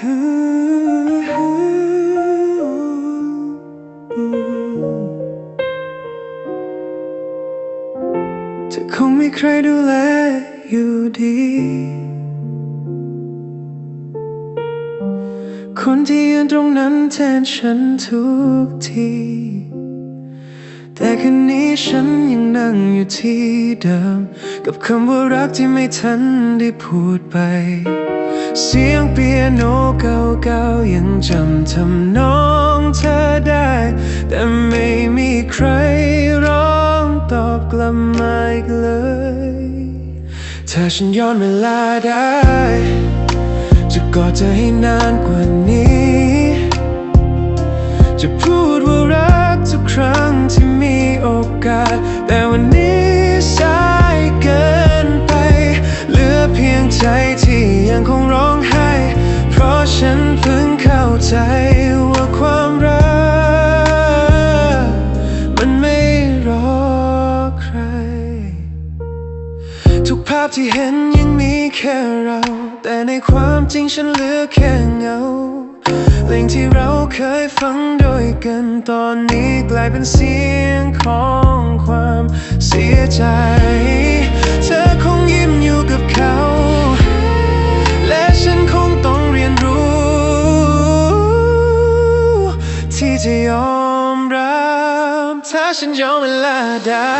จะคงไม่ใครดูแลอยู่ดี คนที่ยืนตรงนั้นแทนฉันทุกที แต่คืนนี้ฉันยังนั่งอยู่ที่เดิม กับคำว่ารักที่ไม่ทันได้พูดไป เสียงเปียโนเก่าๆยังจำทำนองเธอได้ แต่ไม่มีใครร้องตอบกลับมาอีกเลยถ้าฉันย้อนเวลาได้ จะกอดเธอให้นานกว่านี้ แต่วันนี้สายเกินไป เหลือเพียงใจที่ยังคงร้องไห้ เพราะฉันเพิ่งเข้าใจว่าความรัก มันไม่รอใคร ทุกภาพที่เห็นยังมีแค่เรา แต่ในความจริงฉันเหลือแค่เงาเพลงที่เราเคยฟังด้วยกันตอนนี้กลายเป็นเสียงของความ สียใจ เธอคงยิ้มอยู่กับเขา และฉันคงต้องเรียนรู้ ที่จะยอมรับ ถ้าฉันยอมเวลาได้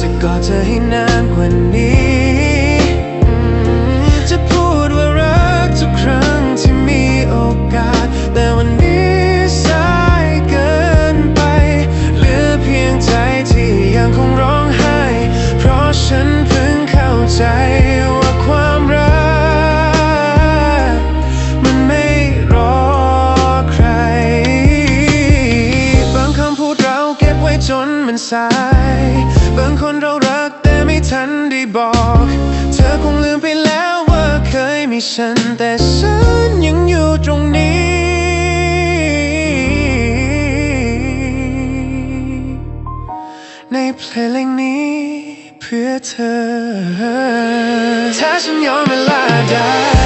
จะกอดเธอให้นานกว่านี้ ทันได้บอก เธอคงลืมไปแล้วว่าเคยมีฉัน แต่ฉันยังอยู่ตรงนี้ ในเพลงนี้เพื่อเธอ ถ้าฉันยอมเวลาได้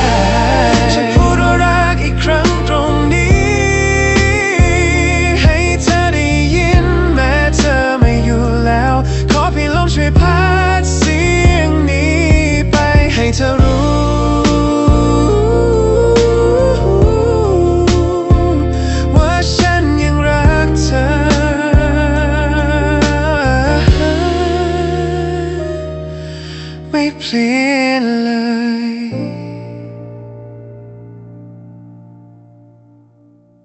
sin light.